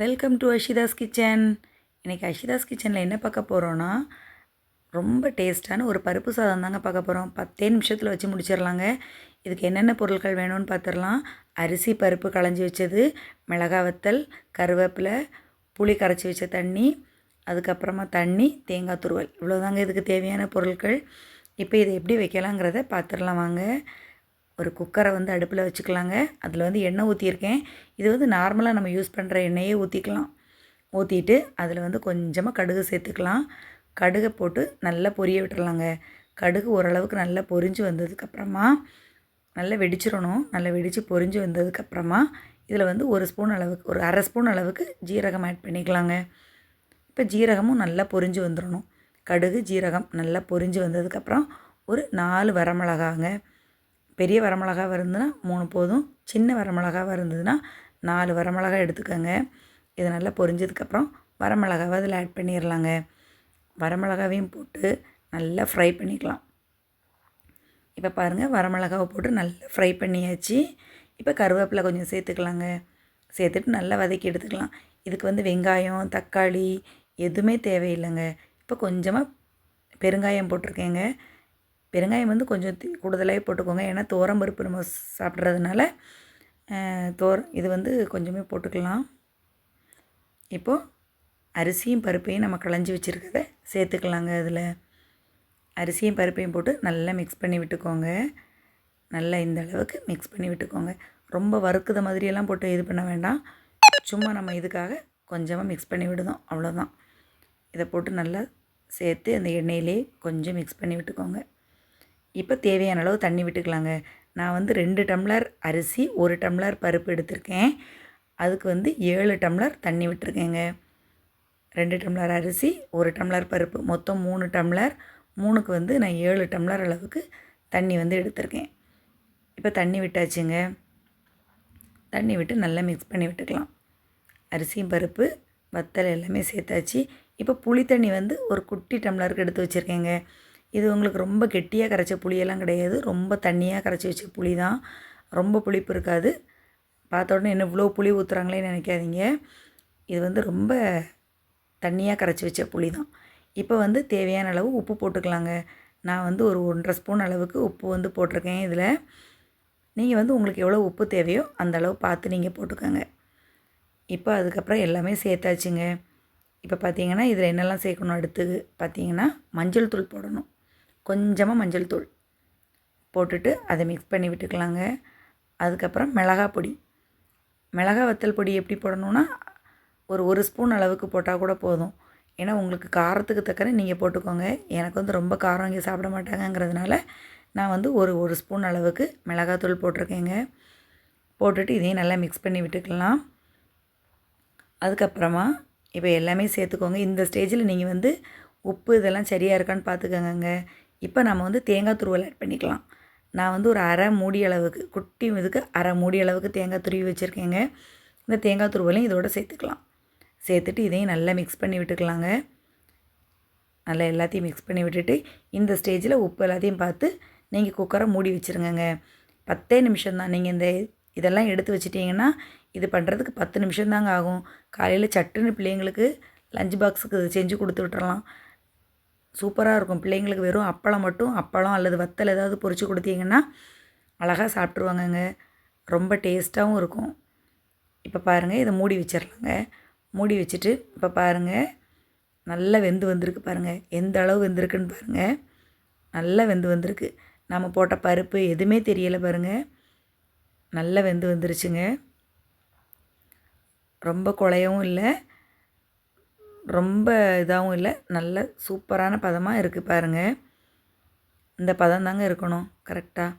Welcome to அஷிதாஸ் kitchen இன்றைக்கி அஷிதாஸ் கிச்சனில் என்ன பார்க்க போகிறோன்னா ரொம்ப டேஸ்ட்டான ஒரு பருப்பு சாதம் தாங்க பார்க்க போகிறோம் பத்தே நிமிஷத்தில் வச்சு முடிச்சிடலாங்க. இதுக்கு என்னென்ன பொருட்கள் வேணும்னு பார்த்துடலாம். அரிசி பருப்பு களைஞ்சி வச்சது மிளகாய் வத்தல் கருவேப்பிலை புளி கரைச்சி வச்ச தண்ணி அதுக்கப்புறமா தண்ணி தேங்காய் துருவல். இவ்வளோதாங்க இதுக்கு தேவையான பொருட்கள். இப்போ இதை எப்படி வைக்கலாங்கிறத பார்த்துடலாம் வாங்க. ஒரு குக்கரை வந்து அடுப்பில் வச்சுக்கலாங்க. அதில் வந்து எண்ணெய் ஊற்றியிருக்கேன். இது வந்து நார்மலாக நம்ம யூஸ் பண்ணுற எண்ணெயே ஊற்றிக்கலாம். ஊற்றிட்டு அதில் வந்து கொஞ்சமாக கடுகு சேர்த்துக்கலாம். கடுகை போட்டு நல்லா பொரிய விட்டுறலாங்க. கடுகு ஓரளவுக்கு நல்லா பொரிஞ்சு வந்ததுக்கப்புறமா நல்லா வெடிச்சிடணும். நல்லா வெடித்து பொரிஞ்சு வந்ததுக்கப்புறமா இதில் வந்து ஒரு ஸ்பூன் அளவுக்கு ஒரு அரை ஸ்பூன் அளவுக்கு ஜீரகம் ஆட் பண்ணிக்கலாங்க. இப்போ ஜீரகமும் நல்லா பொரிஞ்சு வந்துடணும். கடுகு ஜீரகம் நல்லா பொரிஞ்சு வந்ததுக்கப்புறம் ஒரு நாலு வரமிளகாங்க. பெரிய வரமிளகா இருந்ததுன்னா மூணு போதும். சின்ன வரமிளகாவாக இருந்ததுன்னா நாலு வரமிளகா எடுத்துக்கோங்க. இது நல்லா பொரிஞ்சதுக்கப்புறம் வரமிளகாவை அதில் ஆட் பண்ணிடலாங்க வரமிளகாவையும் போட்டு நல்லா ஃப்ரை பண்ணிக்கலாம். இப்போ பாருங்கள் வரமிளகாவை போட்டு நல்லா ஃப்ரை பண்ணியாச்சு. இப்போ கருவேப்பிலை கொஞ்சம் சேர்த்துக்கலாங்க. சேர்த்துட்டு நல்லா வதக்கி எடுத்துக்கலாம். இதுக்கு வந்து வெங்காயம் தக்காளி எதுவுமே தேவையில்லைங்க. இப்போ கொஞ்சமாக பெருங்காயம் போட்டிருக்கேங்க. பெருங்காயம் வந்து கொஞ்சம் கூடுதலாகவே போட்டுக்கோங்க. ஏன்னா தோரம் பருப்பு நம்ம சாப்பிட்றதுனால தோர இது வந்து கொஞ்சமே போட்டுக்கலாம். இப்போது அரிசியும் பருப்பையும் நம்ம களைஞ்சி வச்சுருக்கத சேர்த்துக்கலாங்க அதில். அரிசியும் பருப்பையும் போட்டு நல்லா மிக்ஸ் பண்ணி விட்டுக்கோங்க. நல்லா இந்த அளவுக்கு மிக்ஸ் பண்ணி விட்டுக்கோங்க. ரொம்ப வறுக்குத மாதிரியெல்லாம் போட்டு இது பண்ண வேண்டாம். சும்மா நம்ம இதுக்காக கொஞ்சமாக மிக்ஸ் பண்ணி விடுதோம். அவ்வளோதான் இதை போட்டு நல்லா சேர்த்து அந்த எண்ணெயிலே கொஞ்சம் மிக்ஸ் பண்ணி விட்டுக்கோங்க. இப்போ தேவையான அளவு தண்ணி விட்டுக்கலாங்க. நான் வந்து ரெண்டு டம்ளர் அரிசி ஒரு டம்ளர் பருப்பு எடுத்திருக்கேன். அதுக்கு வந்து ஏழு டம்ளர் தண்ணி விட்டுருக்கேங்க. ரெண்டு டம்ளர் அரிசி ஒரு டம்ளர் பருப்பு மொத்தம் மூணு டம்ளர். மூணுக்கு வந்து நான் ஏழு டம்ளர் அளவுக்கு தண்ணி வந்து எடுத்திருக்கேன். இப்போ தண்ணி விட்டாச்சுங்க. தண்ணி விட்டு நல்லா மிக்ஸ் பண்ணி விட்டுக்கலாம். அரிசியும் பருப்பு வத்தல் எல்லாமே சேர்த்தாச்சு. இப்போ புளி தண்ணி வந்து ஒரு குட்டி டம்ளருக்கு எடுத்து வச்சுருக்கேங்க. இது உங்களுக்கு ரொம்ப கெட்டியாக கரைச்ச புளியெல்லாம் கிடையாது. ரொம்ப தண்ணியாக கரைச்சி வச்ச புளி தான் ரொம்ப புளிப்பு இருக்காது. பார்த்த உடனே என்ன இவ்வளோ புளி ஊற்றுறாங்களேன்னு நினைக்காதீங்க. இது வந்து ரொம்ப தண்ணியாக கரைச்சி வச்ச புளி தான் இப்போ வந்து தேவையான அளவு உப்பு போட்டுக்கலாங்க. நான் வந்து ஒரு ஒன்றரை ஸ்பூன் அளவுக்கு உப்பு வந்து போட்டிருக்கேன் இதில். நீங்கள் வந்து உங்களுக்கு எவ்வளோ உப்பு தேவையோ அந்த அளவு பார்த்து நீங்கள் போட்டுக்கோங்க. இப்போ அதுக்கப்புறம் எல்லாமே சேர்த்தாச்சுங்க. இப்போ பார்த்தீங்கன்னா இதில் என்னெல்லாம் சேர்க்கணும் அடுத்து? பார்த்தீங்கன்னா மஞ்சள் தூள் போடணும். கொஞ்சமாக மஞ்சள் தூள் போட்டுட்டு அதை மிக்ஸ் பண்ணி விட்டுக்கலாங்க. அதுக்கப்புறம் மிளகா பொடி. மிளகா வத்தல் பொடி எப்படி போடணும்னா ஒரு ஒரு ஸ்பூன் அளவுக்கு போட்டால் கூட போதும். ஏன்னா உங்களுக்கு காரத்துக்கு தக்கன நீங்கள் போட்டுக்கோங்க. எனக்கு வந்து ரொம்ப காரம் இங்கே சாப்பிட மாட்டாங்கங்கிறதுனால நான் வந்து ஒரு ஒரு ஸ்பூன் அளவுக்கு மிளகாத்தூள் போட்டிருக்கேங்க. போட்டுட்டு இதையும் நல்லா மிக்ஸ் பண்ணி விட்டுக்கலாம். அதுக்கப்புறமா இப்போ எல்லாமே சேர்த்துக்கோங்க. இந்த ஸ்டேஜில் நீங்கள் வந்து உப்பு இதெல்லாம் சரியாக இருக்கான்னு பார்த்துக்கோங்க இப்போ நம்ம வந்து தேங்காய் துருவல் ஆட் பண்ணிக்கலாம். நான் வந்து ஒரு அரை மூடி அளவுக்கு குட்டி இதுக்கு அரை மூடி அளவுக்கு தேங்காய் துருவி வச்சுருக்கேங்க. இந்த தேங்காய் துருவலையும் இதோட சேர்த்துக்கலாம். சேர்த்துட்டு இதையும் நல்லா மிக்ஸ் பண்ணி விட்டுக்கலாங்க. நல்லா எல்லாத்தையும் மிக்ஸ் பண்ணி விட்டுட்டு இந்த ஸ்டேஜில் உப்பு எல்லாத்தையும் பார்த்து நீங்கள் குக்கரை மூடி வச்சுருங்கங்க. பத்தே நிமிஷம் தான். நீங்கள் இந்த இதெல்லாம் எடுத்து வச்சிட்டிங்கன்னா இது பண்ணுறதுக்கு பத்து நிமிஷம் தாங்க ஆகும். காலையில் சட்டுன்னு பிள்ளைங்களுக்கு லஞ்ச் பாக்ஸுக்கு இது செஞ்சு கொடுத்து விட்டுறலாம். சூப்பராக இருக்கும். பிள்ளைங்களுக்கு வெறும் அப்பளம் மட்டும் அப்பளம் அல்லது வத்தல் ஏதாவது பொறிச்சு கொடுத்தீங்கன்னா அழகாக சாப்பிட்ருவாங்கங்க ரொம்ப டேஸ்ட்டாகவும் இருக்கும். இப்போ பாருங்கள் இதை மூடி வச்சிடலாங்க. மூடி வச்சுட்டு இப்போ பாருங்கள் நல்லா வெந்து வந்திருக்கு பாருங்கள் எந்த அளவு வெந்திருக்குன்னு பாருங்கள் நல்லா வெந்து வந்திருக்கு. நம்ம போட்ட பருப்பு எதுவுமே தெரியலை பாருங்கள் நல்லா வெந்து வந்துருச்சுங்க. ரொம்ப குழையவும் இல்லை. ரொம்ப இதாகவும் இல்லை. நல்ல சூப்பரான பதமாக இருக்குது பாருங்கள் இந்த பதம் தாங்க இருக்கணும் கரெக்டாக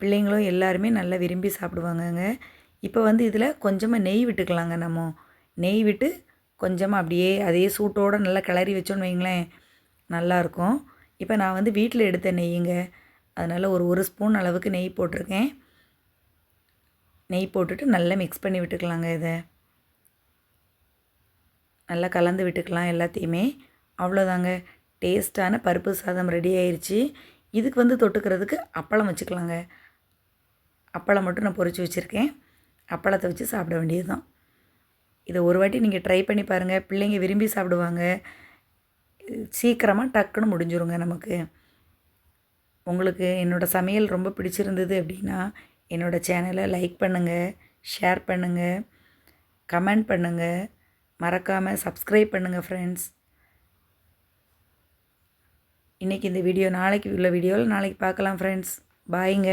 பிள்ளைங்களும் எல்லாருமே நல்லா விரும்பி சாப்பிடுவாங்கங்க. இப்போ வந்து இதில் கொஞ்சமாக நெய் விட்டுக்கலாங்க நம்ம. நெய் விட்டு கொஞ்சமாக அப்படியே அதே சூட்டோடு நல்லா கிளறி வச்சோன்னு வைங்களேன் நல்லாயிருக்கும். இப்போ நான் வந்து வீட்டில் எடுத்த நெய்யுங்க அதனால் ஒரு ஒரு ஸ்பூன் அளவுக்கு நெய் போட்டிருக்கேன். நெய் போட்டுட்டு நல்லா மிக்ஸ் பண்ணி விட்டுக்கலாங்க இதை. நல்லா கலந்து விட்டுக்கலாம் எல்லாத்தையுமே. அவ்வளோதாங்க. டேஸ்ட்டான பருப்பு சாதம் ரெடி ஆயிடுச்சு இதுக்கு வந்து தொட்டுக்கிறதுக்கு அப்பளம் வச்சுக்கலாங்க. அப்பளம் மட்டும் நான் பொறிச்சு வச்சுருக்கேன். அப்பளத்தை வச்சு சாப்பிட வேண்டியது தான் இதை ஒரு வாட்டி நீங்கள் ட்ரை பண்ணி பாருங்கள் பிள்ளைங்க விரும்பி சாப்பிடுவாங்க. சீக்கிரமாக டக்குன்னு முடிஞ்சிருங்க நமக்கு. உங்களுக்கு என்னோடய சமையல் ரொம்ப பிடிச்சிருந்தது அப்படின்னா என்னோடய சேனலை லைக் பண்ணுங்கள் ஷேர் பண்ணுங்கள் கமெண்ட் பண்ணுங்கள் மறக்காமல் சப்ஸ்கிரைப் பண்ணுங்கள் ஃப்ரெண்ட்ஸ் இன்றைக்கி இந்த வீடியோ நாளைக்கு உள்ள வீடியோவில் நாளைக்கு பார்க்கலாம் ஃப்ரெண்ட்ஸ் பாய்ங்க